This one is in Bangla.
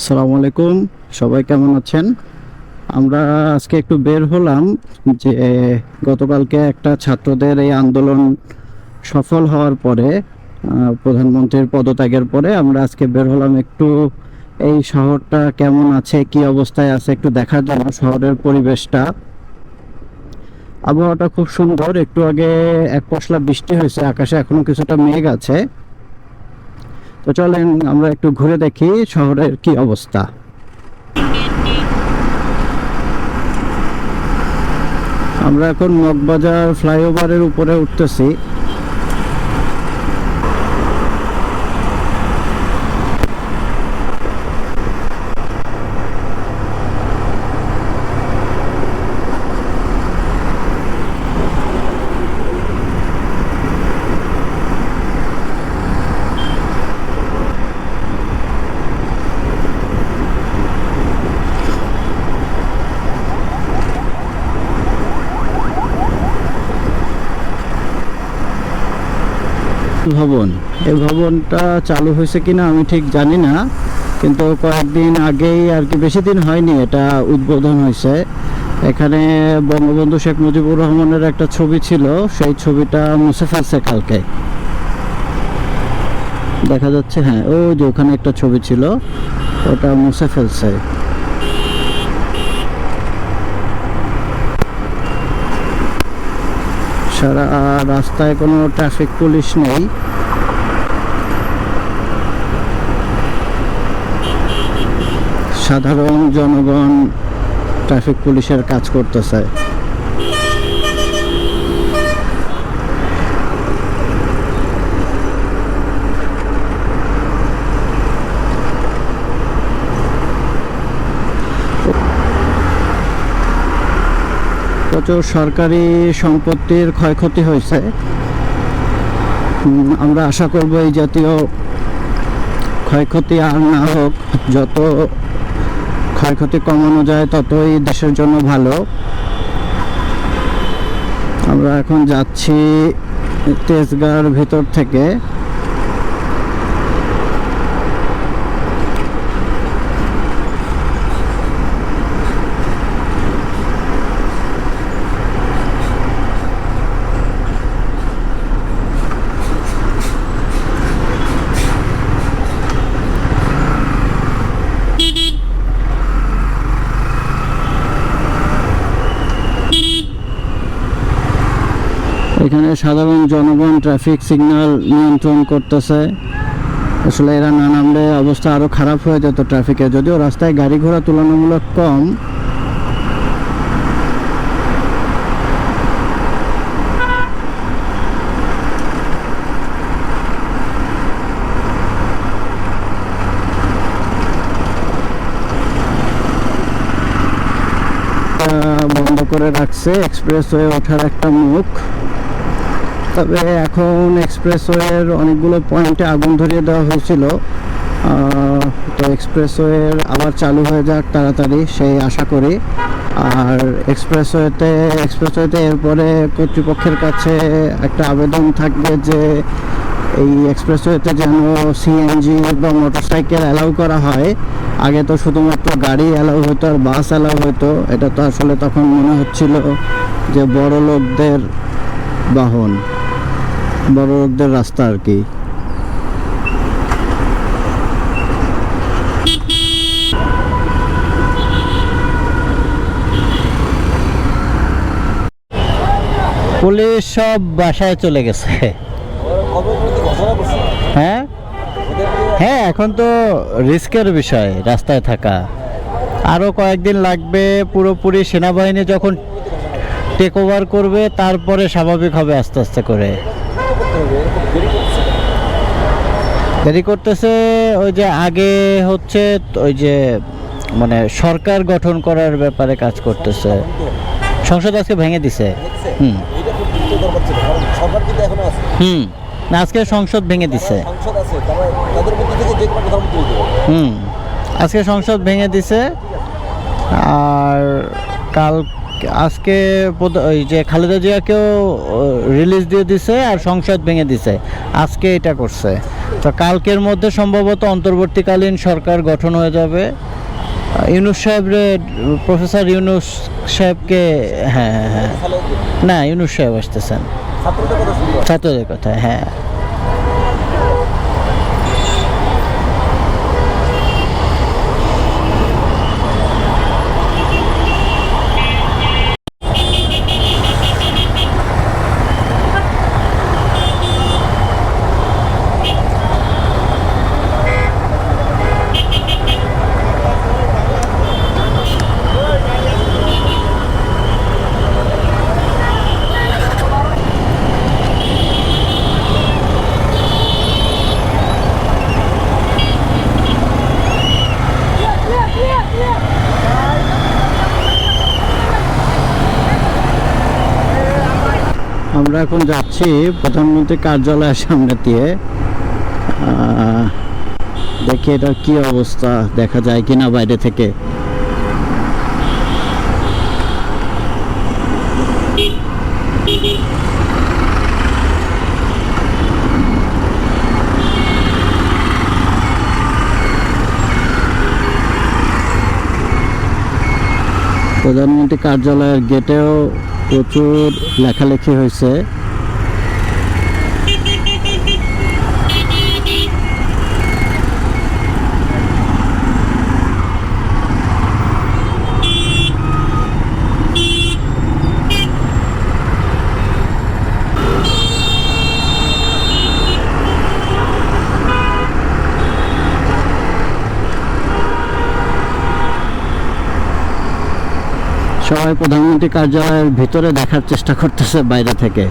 আসসালামু আলাইকুম। সবাই কেমন আছেন? আমরা আজকে একটু বের হলাম যে, গতকালকে একটা ছাত্রদের এই আন্দোলন সফল হওয়ার পরে প্রধানমন্ত্রীর পদত্যাগের পরে আমরা আজকে বের হলাম একটু, এই শহরটা কেমন আছে, কি অবস্থায় আছে একটু দেখার জন্য শহরের পরিবেশটা। আবহাওয়াটা খুব সুন্দর, একটু আগে এক পশলা বৃষ্টি হয়েছে, আকাশে এখনও কিছুটা মেঘ আছে। তো চলেন আমরা একটু ঘুরে দেখি শহরের কি অবস্থা। আমরা এখন মগবাজার ফ্লাইওভারের উপরে উঠতেছি। ভবন। এই ভবনটা চালু হয়েছে কিনা আমি ঠিক জানি না, কিন্তু কয়েকদিন আগেই আর কি বেশি দিন হয়নি এটা উদ্বোধন হয়েছে। এখানে বঙ্গবন্ধু শেখ মুজিবুর রহমানের একটা ছবি ছিল, সেই ছবিটা মুছে ফেলছে কালকে। দেখা যাচ্ছে হ্যাঁ ওই যে ওখানে একটা ছবি ছিল, ওটা মুছে ফেলছে সারা রাস্তায় কোনো ট্রাফিক পুলিশ নেই। সাধারণ জনগণ ট্রাফিক পুলিশের কাজ করতেছে। প্রচুর সরকারি সম্পত্তির ক্ষয়ক্ষতি হয়েছে। আমরা আশা করব এই জাতীয় ক্ষয়ক্ষতি আর না হোক, যত ক্ষয়ক্ষতি কমানো যায় ততই দেশের জন্য ভালো। আমরা এখন যাচ্ছি তেজগাঁর ভিতর থেকে। এখানে সাধারণ জনগণ ট্রাফিক সিগন্যাল নিয়ন্ত্রণ করতেছে। আসলে এরা না নামলে অবস্থা আরও খারাপ হয়ে যেত ট্রাফিকে যদিও রাস্তায় গাড়ি ঘোড়া তুলনামূলক কম। বন্ধ করে রাখছে। এক্সপ্রেসওয়ে ওঠার একটা মুখ। তবে এখন এক্সপ্রেসওয়ের অনেকগুলো পয়েন্টে আগুন ধরিয়ে দেওয়া হয়েছিল। তো এক্সপ্রেসওয়ের আবার চালু হয়ে যাক তাড়াতাড়ি, সেই আশা করি। আর এক্সপ্রেসওয়েতে এক্সপ্রেসওয়েতে এরপরে কর্তৃপক্ষের কাছে একটা আবেদন থাকবে যে এই এক্সপ্রেসওয়েতে যেন সিএনজি বা মোটরসাইকেল অ্যালাউ করা হয়। আগে তো শুধুমাত্র গাড়ি অ্যালাউ হতো আর বাস অ্যালাউ হতো। এটা তো আসলে তখন মনে হচ্ছিল যে বড় লোকদের বাহন। বড় লোকদের রাস্তা আর কি। পুলিশ সব বাসায় চলে গেছে। হ্যাঁ? হ্যাঁ এখন তো রিস্কের বিষয় রাস্তায় থাকা। আরও কয়েকদিন লাগবে পুরোপুরি সেনাবাহিনী যখন টেক ওভার করবে, তারপরে স্বাভাবিক হবে আস্তে আস্তে করে। দেরি করতেছে, ওই যে আগে হচ্ছে ওই যে মানে সরকার গঠন করার ব্যাপারে কাজ করতেছে। সংসদ আজকে ভেঙে দিছে। হুম। আজকে সংসদ ভেঙে দিছে। হুম। আজকে সংসদ ভেঙে দিছে। আর কাল আজকে ওই যে খালেদা জিয়াকেও রিলিজ দিয়ে দিছে আর সংসদ ভেঙে দিছে। আজকে এটা করছে। তো কালকের মধ্যে সম্ভবত অন্তর্বর্তীকালীন সরকার গঠন হয়ে যাবে। ইউনুস সাহেবরে প্রফেসর ইউনুস সাহেবকে হ্যাঁ হ্যাঁ হ্যাঁ। না ইউনুস সাহেব আসতেছেন। ছাত্রদের কথা হ্যাঁ। আমরা এখন যাচ্ছি প্রধানমন্ত্রী কার্যালয়ের সামনে দিয়ে। দেখি এটার কি অবস্থা, দেখা যায় কিনা বাইরে থেকে। প্রধানমন্ত্রী কার্যালয়ের গেটেও প্রচুর লেখালেখি হয়েছে। সবাই প্রধানমন্ত্রী কার্যালয়ের ভিতরে দেখার চেষ্টা করতেছে বাইরে থেকে।